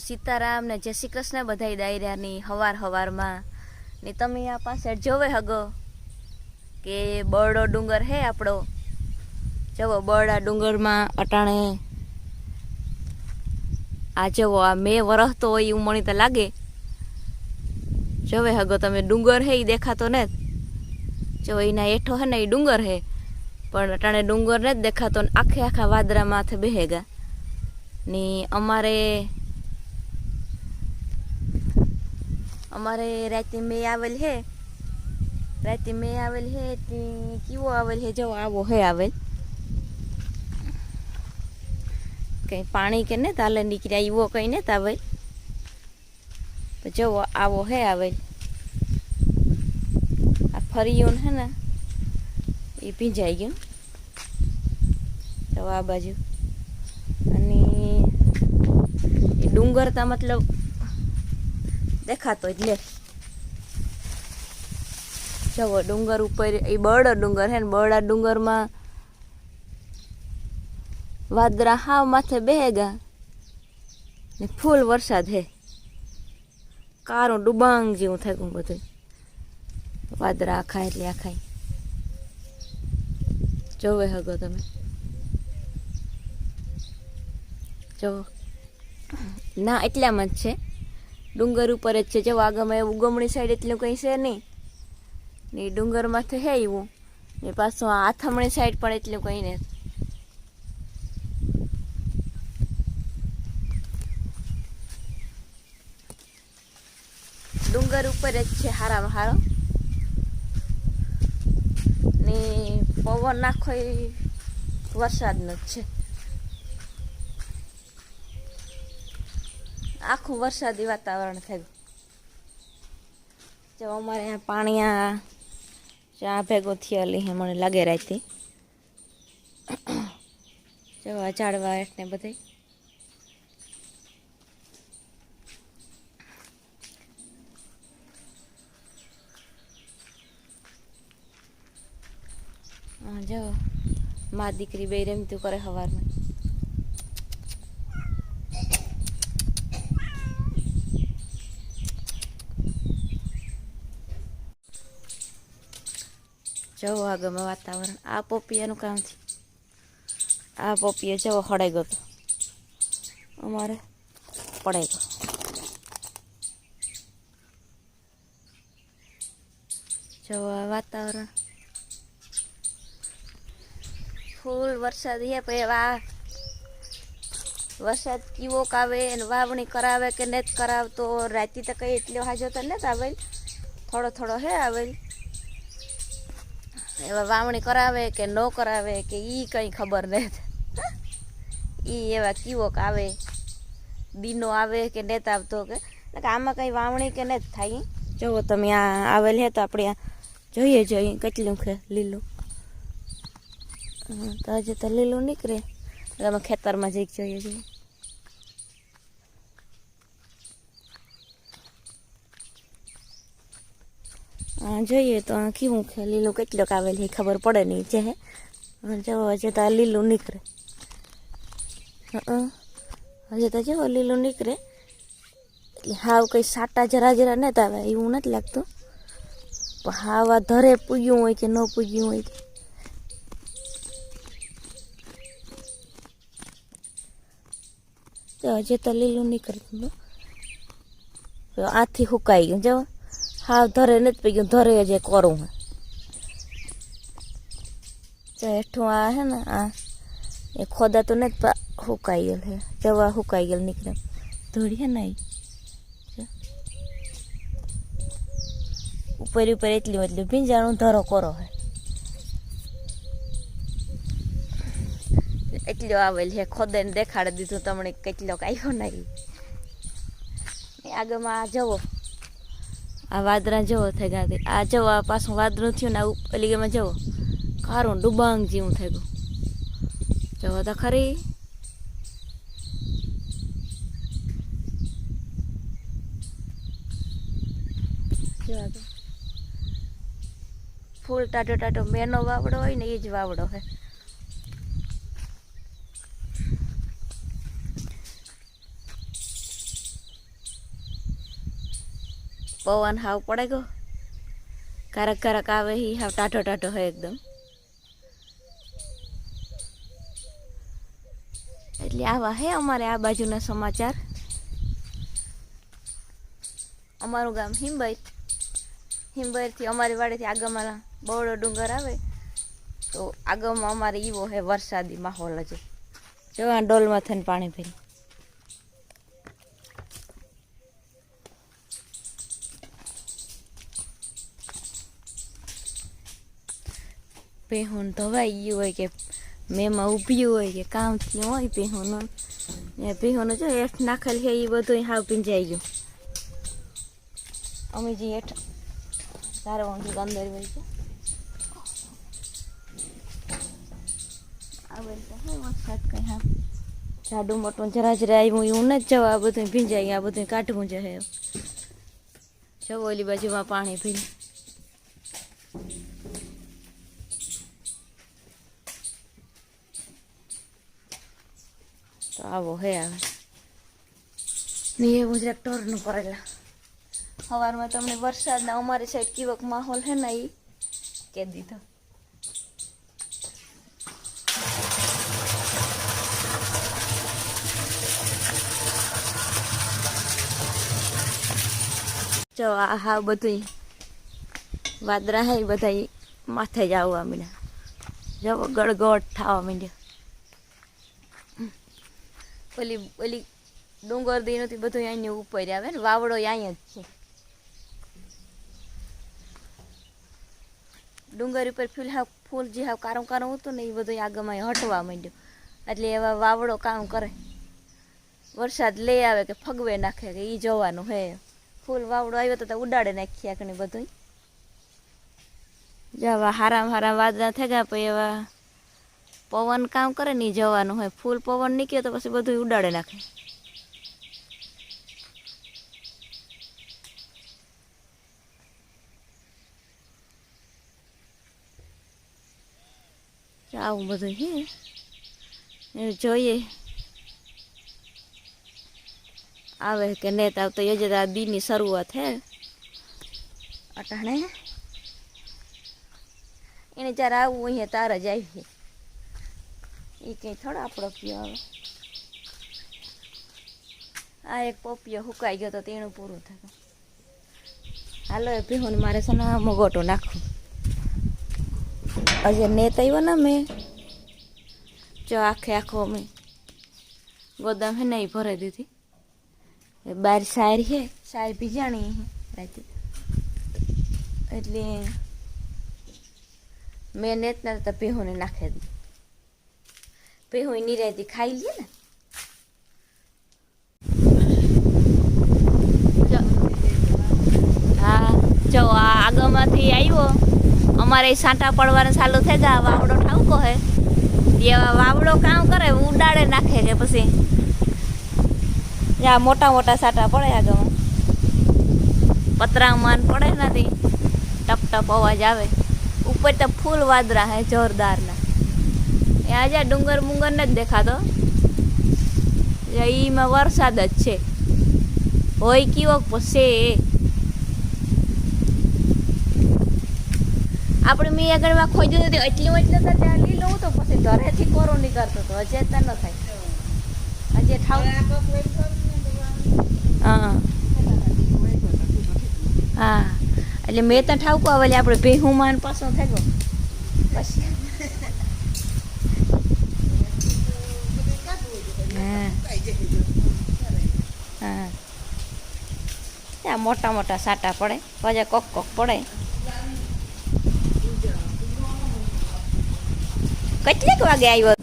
સીતારામ ને જય શ્રી કૃષ્ણ બધાય ડાયરાની હવાર હવારમાં. ને તમે આ પાસે જોવે હગો કે બરડો ડુંગર હે આપણો. જવો બરડા ડુંગરમાં અટાણે. આ જવો, આ મે વરસ તો હોય એવું મને તો લાગે. જોવે હગો, તમે ડુંગર હે એ દેખાતો ને જો એના હેઠો હે ને એ ડુંગર હે. પણ અટાણે ડુંગર ને જ દેખાતો ને આખે આખા વાદરા માથે બેહેગા. ને અમારે અમારે રાતે મેં આવેલ હે. રાતે મેં આવેલ હે તે કેવો આવેલ હે? જો આવો હે આવેલ. કઈ પાણી કે ને તાલે નીકળ્યા એવો કઈ ને તાવેલ તો જો આવો હે આવેલ. આ ફરિયું હે ને, એ ભીંજાઈ ગયું. તો આ બાજુ. અને ડુંગર તા મતલબ દેખાતો જ લે. જવો ડુંગર ઉપર, એ બરડો ડુંગર હે ને બરડા ડુંગરમાં વાદરા હાવ માથે બેગા ને ફૂલ વરસાદ હે. કારું ડુબાંગ જેવું થાય બધું. વાદરા આખા એટલે આખા જોવે હગો તમે. જો ના, એટલામાં જ છે. ડુંગર ઉપર જ છે. જો એવું ગમણી સાઈડ એટલું કંઈ છે નહીં. ને ડુંગરમાં તો હે એવું ને પાછું આથમણી સાઈડ પણ એટલું કંઈ નહીં ડુંગર ઉપર જ છે હારામાં હારો. ને પવન નાખો વરસાદનો જ છે. આખું વરસાદી વાતાવરણ થયું. જો અમારે અહીંયા પાણી આ ચા ભેગો થયેલી હે મને લાગે રાતે. જો આ ઝાડવા ને બધે. હા, જો, મા દીકરી બે રમતું કરે સવારમાં જવો આગળમાં વાતાવરણ. આ પોપિયાનું કામ છે. આ પોપિયો જવો હડાઈ ગયો અમારે પડાઈ ગયો. જવો આ વાતાવરણ. ફૂલ વરસાદ હે પછી વા આ વરસાદ કીવોક આવે અને વાવણી કરાવે કે નથી કરાવતો, રાતી તો કંઈ એટલો હાજો તો નથી આવેલ થોડો થોડો હે આવેલ એવા વાવણી કરાવે કે ન કરાવે કે ઈ કંઈ ખબર નથી ઈ એવા કીવોક આવે દીનો આવે કે નેત આવતો કે આમાં કંઈ વાવણી કે નથી થાય જુઓ તમે આ આવેલ હે તો આપણે જોઈએ જોઈએ કેટલું છે લીલું. તો હજી તો લીલું નીકળે. એટલે અમે ખેતરમાં જઈ જોઈએ જોઈએ જોઈએ તો આ કેવું છે? લીલું કેટલોક આવેલ છે ખબર પડે નહીં. છે હે? હા, જો હજી તો આ લીલું નીકળે. હં હજી તો જો લીલું નીકળે. એટલે હાવ કંઈ સાટા જરા જરા નથી આવે એવું નથી લાગતું. પણ હાવ આ ધરે પૂગ્યું હોય કે ન પૂગ્યું હોય તો તો હજી તો લીલું નીકળતું. તો આથી હુકાઈ ગયું. જો હાવ ધરે નથી પી ગયું. ધરે જે કરું હે. હેઠું આ હે ને, આ. એ ખોદા તો નથી હુકાઈ ગયેલ હે. જવા હુકાઈ ગયેલ નીકળે. ધોળી હે ને ઈ. ઉપર ઉપર એટલી એટલી. ભીંજાણું ધરો કરો હે. એટલો આવેલ છે ખોદાને દેખાડી દીધું. તમને કેટલો આવ્યો નહીં આગળમાં જવો. આ વાદરા જવો થઈ ગયા. આ જવો આ પાછું વાદળું થયું ને આ ઓલી ગેમાં જવો કારું ડુબાંગ જેવું થઈ ગયું. જવો તો ખરી. ફૂલ ટાટો ટાટો મેનો વાવડો હોય ને એ જ વાવડો હે. પવન હાવ પડે ગયો કારક કારક આવે હી હાવ ટાઢો ટાઢો હોય એકદમ. એટલે આવા હે અમારે આ બાજુના સમાચાર. અમારું ગામ હિંબઈ હિંબઈથી અમારી વાડેથી આગળમાં બહોળો ડુંગર આવે. તો આગળમાં અમારે એવો હે વરસાદી માહોલ જ જો આ ડોલમાં થઈને પાણી ભરી પેહુન ધોવાઈ ગયું હોય કે મેમાં ઊભ્યું હોય કે કામ થયું હોય પેહુનું ને. પેહુનું જો હેઠ નાખેલ છે એ બધું હાવ પીંજાઈ ગયું. અમે જે હેઠ તારે ઊંધી અંદર હોય છે. આવે તો હે વરસાદ કઈ હા જાડું મોટું જરા જરા આવ્યું એવું નથી જવા, આ બધું ભીંજાઈ આ બધું કાઢવું છે હે. જો ઓલી બાજુમાં પાણી ભીન આવો હે આવે ને એવું જ ટોરનું કરેલા સવારમાં તમને વરસાદના અમારી સાઈડ કેવોક માહોલ હે ને એ કે દીધો જો આ હા બધું વાદરા હે બધા માથે જ આવવા માંડ્યા જો ગળગોટ થવા માંડ્યા ઓલી ઓલી ડુંગર દી નથી બધું અહીંયા ઉપર આવે ને, વાવડો અહીંયા જ છે. ડુંગર ઉપર ફૂલ હાવ, ફૂલ જે હાવ કારું કારું હતું ને, એ બધું આગમાં હટવા માંડ્યું. એટલે એવા વાવડો કામ કરે. વરસાદ લઈ આવે કે ફગવે નાખે કે એ જોવાનું હે. ફૂલ વાવડો આવ્યો તો ઉડાડે નાખ્યા આખને બધું જવા હારામ હારામ વાદળા થઈ ગયા પછી એવા પવન કામ કરે ને ઈ જવાનું હોય. ફૂલ પવન નીકળ્યો તો પછી બધું ઉડાડે નાખે. આવું બધું છે એ જોઈએ. આવે કે નેત આવતો એ જ આ દીની શરૂઆત હે. અટાણે. એને જ્યારે આવવું અહીંયા તાર જ આવીએ. એ કંઈ થોડો આપણો પીયો આવે આ એક પોપિયો હુકાઈ ગયો તો તેનું પૂરું થયું. હાલો એ પીહું મારે છે ને મગોટો નાખું હજી નેત આવ્યો ને મેં જો આખે આખો મેં ગોદામ હે નહીં ભરાઈ દીધી. એ બાર શાયર છે શાયર ભીજાણી હે રાતે. એટલે મેં નેત ના તો પીહુને નાખી દી એની રહેતી ખાઈ લઈએ ને. હા, જો આ આગળમાંથી આવ્યો અમારે સાંટા પડવાને ચાલુ થઈ ગયા. વાવડો ઠાવકો હે. એવા વાવડો કામ કરે, ઉડાડે, નાખે કે પછી. જ્યાં મોટા મોટા સાટા પડે આગળમાં. પતરામાં પડે નથી. ટપ ટપ અવાજ આવે. ઉપર તો ફૂલ વાદરા હે, જોરદારના. એ આજે ડુંગર મુંગર નથી દેખાતો. એમાં વરસાદ જ છે. હોય કેવો પછી આપણે મેં આગળમાં ખોજ્યું નથી, એટલું એટલું તો ત્યાં લીલો હતો પછી ઘરેથી કોરો નીકળતો હતો હજે તો ન થાય. હજે ઠાવ હા. એટલે મેં તો ઠાવકો આવે આપણે ભેહુમાન પાછો થઈ ગયો પછી હા હા ત્યાં મોટા મોટા સાટા પડે, પછી કોક કોક પડે. કેટલીક વાગે આવ્યો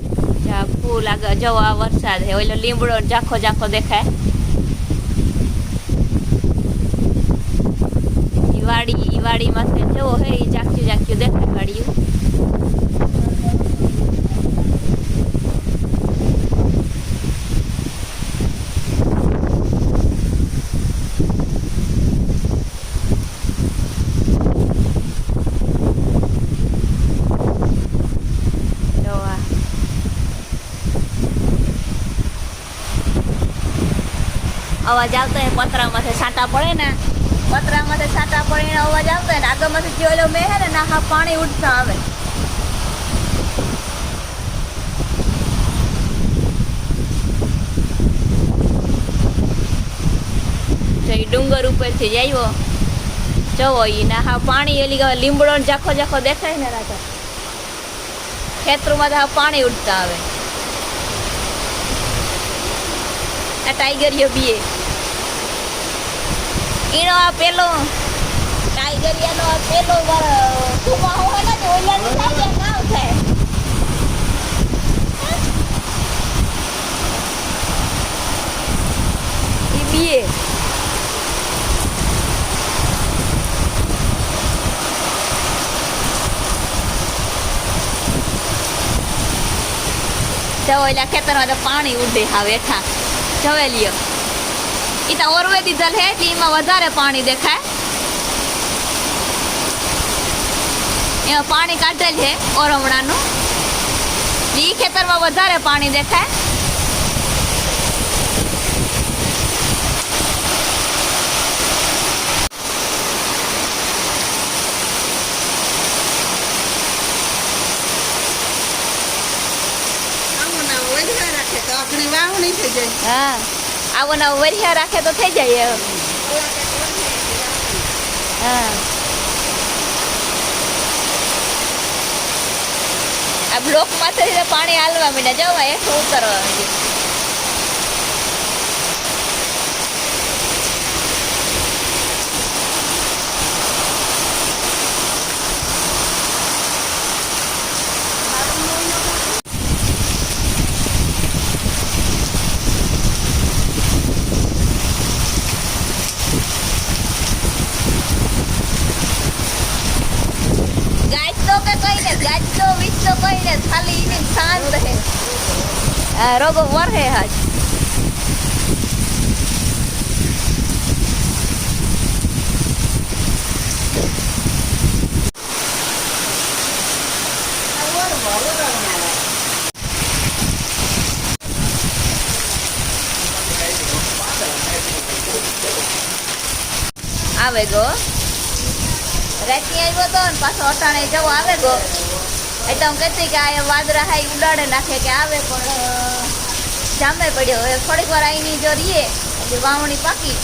ફૂલ ફૂલ આગળ આ વરસાદ હે ઓલો લીમડો ઝાખો ઝાખો દેખાય. વાડી વાડીમાં જવો હે, ઈ ઝાંખ્યું જાખ્યું દેખાય વાડિયું જોવા અવાજ આવતો હોય, પતરામાંથી સાંટા પડે ને. પતરામાંથી છાંટા પડીને અવાજ આવતો હોય આગળમાંથી જે ઓલો મેં ને, ના પાણી ઉડતા આવે. તો એ ડુંગર ઉપરથી આવ્યો. જવો ઈ ના હા પાણી એલી લીમડો જાખો જાખો દેખાય ને રાજા. ખેતરોમાં તો પાણી ઉડતા આવે. આ ટાઈગરીઓ બીએ. એનો આ પેલો ટાઈગરિયાનો આ પેલો સુમા હોય ને તો ઓલાની થાય ને કામ થાય ઈ બીએ તો ઓલા ખેતરમાં તો પાણી ઉડે હાવ હેઠા જવેલીઓ ઈ તો ઓરવે દીધલ હે એટલે એમાં વધારે પાણી દેખાય. એમાં પાણી કાઢેલ છે ઓરવણાનું. ઈ ખેતરમાં વધારે પાણી દેખાય. હા. આવો નવો વરિયા રાખે તો થઈ જાય. હા. આ બ્લોકમાંથી પાણી હાલવા માંડ્યા. જવા એટલું ઉતરવા માંડ્યું ગાજતો કે કઈ ને ગાજતો વીજતો કઈ ને ખાલી ઈને શાંત હે રોગો હાજ આવે ગો. રાતની આવ્યો તો ને પાછો અટાણે જવો આવે ગો. એટલે હું કહેતી કે આ વાદરા હાઈ ઉડાડે નાખે કે આવે પણ જામે પડ્યો. હવે થોડીક વાર આઈની જો રીએ, એટલે વાવણી પાકી.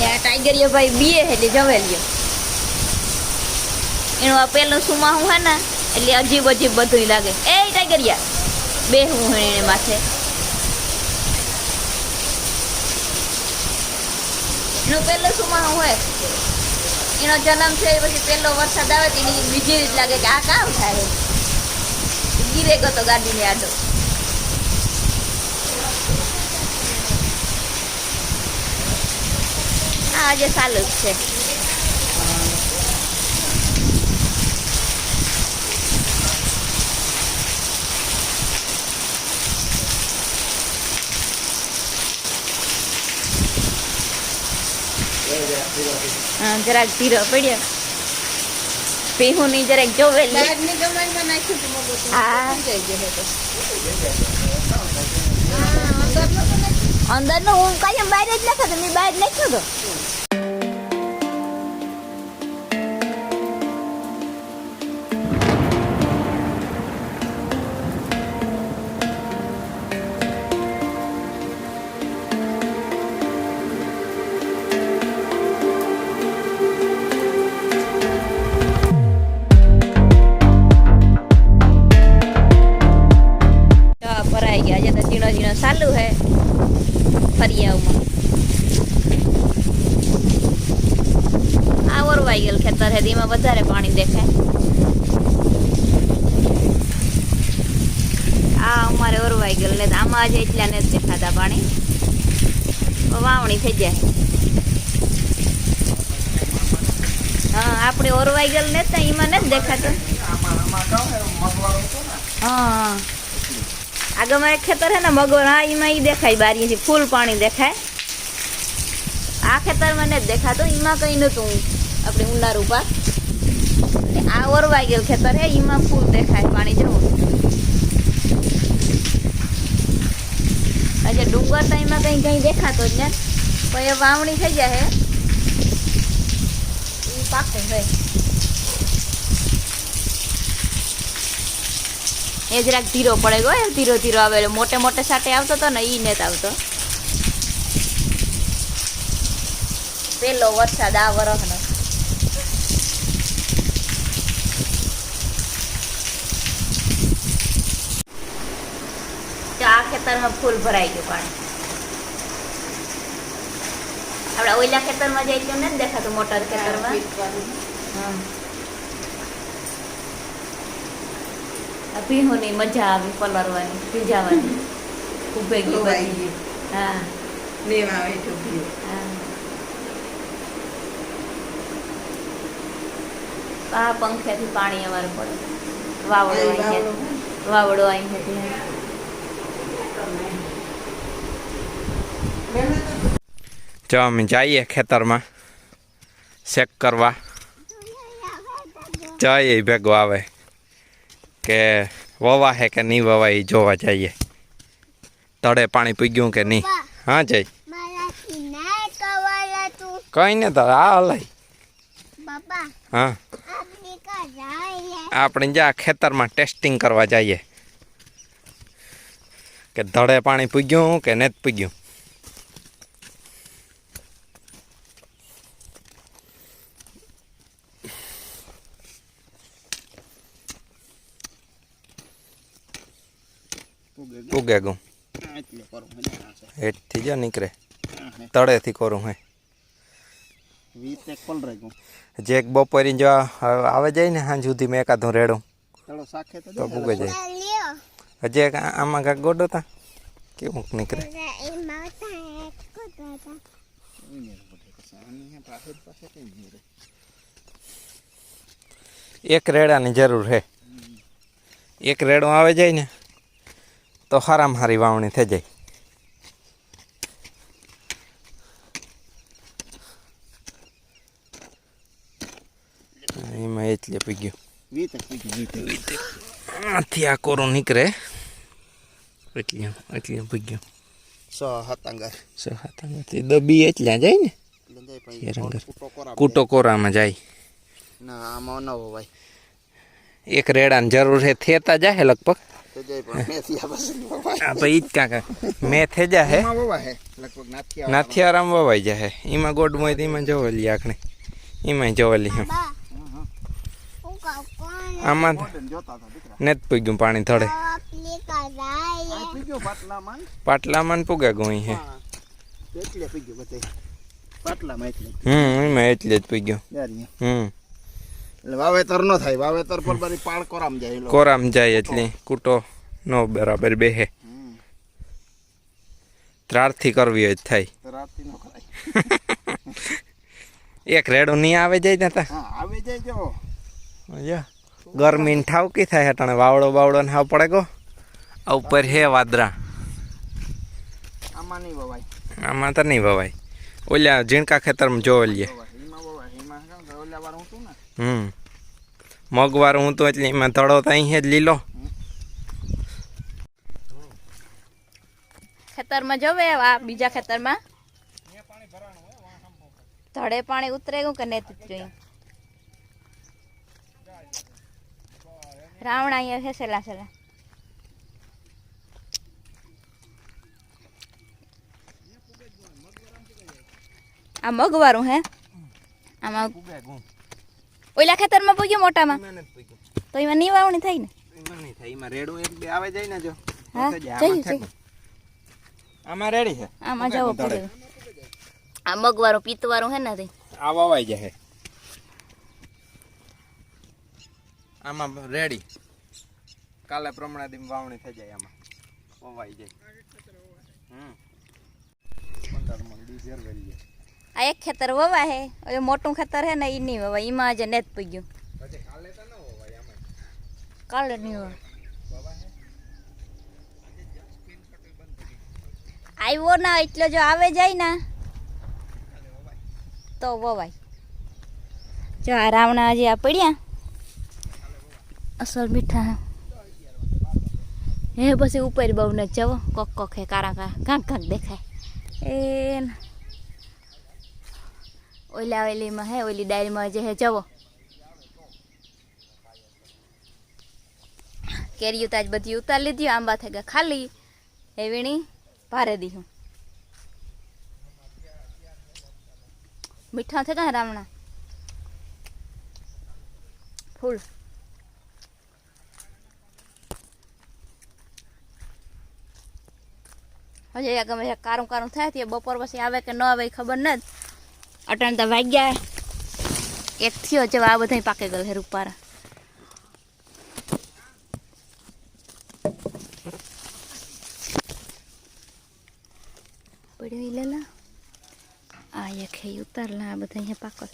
એ આ ટાઈગરીયો ભાઈ બીએ એટલે જમે લ્યો એનું આ પેલું સુમાહું હે ને, એટલે અજીબ અજીબ બધું લાગે. એ ટાઈગરિયા, બે હું એને માથે. એનું પહેલું સુમાહું હોય. એનો જન્મ છે, એ પછી પહેલો વરસાદ આવે, તેની બીજી રીત લાગે કે આ કામ થાય. ગીરે ગયો તો ગાડીને આડો. આ આજે સારું જ છે હા જરાક ધીરો પડ્યો પીહું ની જરાક જોવે. હા. હા, તો નાખ્યું. અંદર નો હું કાયમ બહાર જ નાખો તો મેં બહાર નાખ્યો તો ગયેલ ને આમાં આજે એટલા નથી દેખાતા પાણી. વાવણી થઈ જાય. હા, આપણે ઓરવાઈ ગયેલ ને તો એમાં નથી દેખાતું. હા. આગળમાં એક ખેતર હે ને મગર હા, એમાં ઈ દેખાય બારીથી ફૂલ પાણી દેખાય. આ ખેતરમાં નથી દેખાતું, એમાં કઈ નતું આપણે ઉંડારું પાક. આ ઓરવાઈ ગયેલ ખેતર હે, એમાં ફૂલ દેખાય પાણી જવું. ડુંગર તો એમાં કઈ કઈ દેખાતો જ ને પણ એ વાવણી થઈ જાય પાકે છે. એ જરાક ધીરો પડે ગયો ધીરો ધીરો આવેલો મોટે મોટે સાટે આવતો હતો ને ઈ નેત આવતો. પેલો વરસાદ આ વરસનો તો આ ખેતરમાં ફૂલ ભરાઈ ગયું પાણી. આપણે ઓઈલા ખેતરમાં જઈ ગયું નથી દેખાતું મોટર ખેતરમાં. હા. ભીહોની મજા આવી પલરવાની ભીજાવાની. ઉભે ગયું. હા. લેવા આવે હા. આ પંખેથી પાણી અમારે પડે. વાવડો. વાવડો. અહીંયાથી. જો અમે જઈએ ખેતરમાં. ચેક કરવા. જઈએ ભેગો આવે. કે વવા હે કે નહીં વવા એ જોવા જઈએ. તળે પાણી પી ગયું કે નહીં હા જઈ મારાથી ના કવાલા તું. કઈ ને તો આ હલાય. બાપા હા. આપણી કા જાય આપણે જા ખેતરમાં ટેસ્ટિંગ કરવા જઈએ. કે ધડે પાણી પી ગયું કે નેત પી ગયું ઉગે ગું. હેઠથી જો નીકળે. તળેથી કરું હે. જે એક બપોરી જો આવે જાય ને સાંજ સુધી મેં એકાદું રેડું. તો ભૂગે જાય. હજી એક આ- આમાં કાંક ગોડો તા? કેવું નીકળે? એ માતા એક કોતા એક રેડાની જરૂર છે એક રેડો આવે જાય ને તો હારામાં હારી વાવણી થઈ જાય. એમાં એટલે પી ગયું. વીસ એક પી ગયું વીસ એક. આથી આ કોરું નીકળે. એટલે એટલે પી ગયું સ હતાંગર સો હાથામાંથી દબી એટલા જાય ને? એટલે જાય શેરંગર. કૂટો કોરા કૂટો કોરામાં જાય. ના આમાં ન હોવાય. એક રેડાની જરૂર છે થેતા જાય લગભગ. તો મેથી આ પછી વવાય. આ ભાઈ ઈ જ કાંક. મેં થઈ જાય એમાં નાથી આરામ વવાઈ જાય એમાં ગોડ મોય એમાં જોવેલી આખણે એમાં. જોવેલી કોણ આમાં નેત પૂગ્યું પાણી થડે. આપણી કા જાય આ પી ગયું પાટલામાં? ગોઈ પૂગે ગયું હે. એટલે પાટલામાં હમ એમાં એટલે જ પૂગ્યું હમ. એટલે વાવેતર ન થાય. વાવેતર પર પાળ કોરામ જાય કોરામ જાય એટલે કૂટો નો બરાબર બેહે. હમ. ત્રારથી કરવી હોય જ થાય. તો ન કરાય. એક રેડો નહીં આવે જાય ને તા. હા જાય જો. ગરમી ને ઠાવકી થાય હટાણે વાવડો બાવડો ને હાવ પડે ગો. આ ઉપર હે વાદરા. આમાં નહીં વવાય. આમાં તો નહીં વવાય. ઓલ્યા ઝીણકા ખેતરમાં જોવેલીએ વવાય. એમાં વવાય. એમાં કેમ કે ઓલા વાર હું છું ને? હમ. મગવારું હું તો એટલે એમાં તળો તો અહીં જ લીલો. ખેતરમાં જવે આ બીજા ખેતરમાં? ધડે પાણી ઉતરે ગયું કે નથી ઉતર્યું? રાવણ અહીંયા છે. સેલા સેલા આ મગવારું હે. આમાં ઓલા ખેતરમાં પૂગ્યું મોટામાં? તો એમાં ની? વાવણી થાય. ને એમાં રેડું એક બે આવે જાય ને જો. હા તો જાય, જઈ આમાં થાય જઈ ને. આમાં રેડી છે? આમાં જવો પડે. આ મગવારું પિત્તવારું હે ને તે? આ વવાઈ જાય આમાં રેડી. કાલે પ્રમાણે દી વાવણી થઈ જાય આમાં. વવાઈ જાય. હમ. પંદર મણ ડીઝલ વેલીએ આ એક ખેતર વવા હે મોટું ખેતર હે ને એ નહીં વવા એમાં આજે નેત પી ગયું. કાલે નહીં વવા આવ્યો ના એટલે જો આવે જાય ને તો વવાય. જો આ રાવણા હજી આ પડ્યા. અસલ મીઠા હે. પછી ઉપર બહુ ને જવો. કોક કોક હે કારા કાંક કાંક દેખાય. એ ઓલા ઓલીમાં હે ઓલી ડાયરીમાં જે હે, જવો. કેરી તાજ બધી ઉતાર લીધી આંબા થઈ ગયા ખાલી. એ વીણી, ભારે દીધું. મીઠા થઈ ગયા રામણા? ફૂલ. હજી ગમે કારું કારું થાય, તે બપોર પછી આવે કે ન આવે ખબર નથી. અટાણ તો વાગ્યા એક થયો જેવા આ બધા પાકે ગયેલ હે રૂપારા. પડ્યો લેલા આ એક હે ઉતારલા આ બધા અહીંયા પાકલ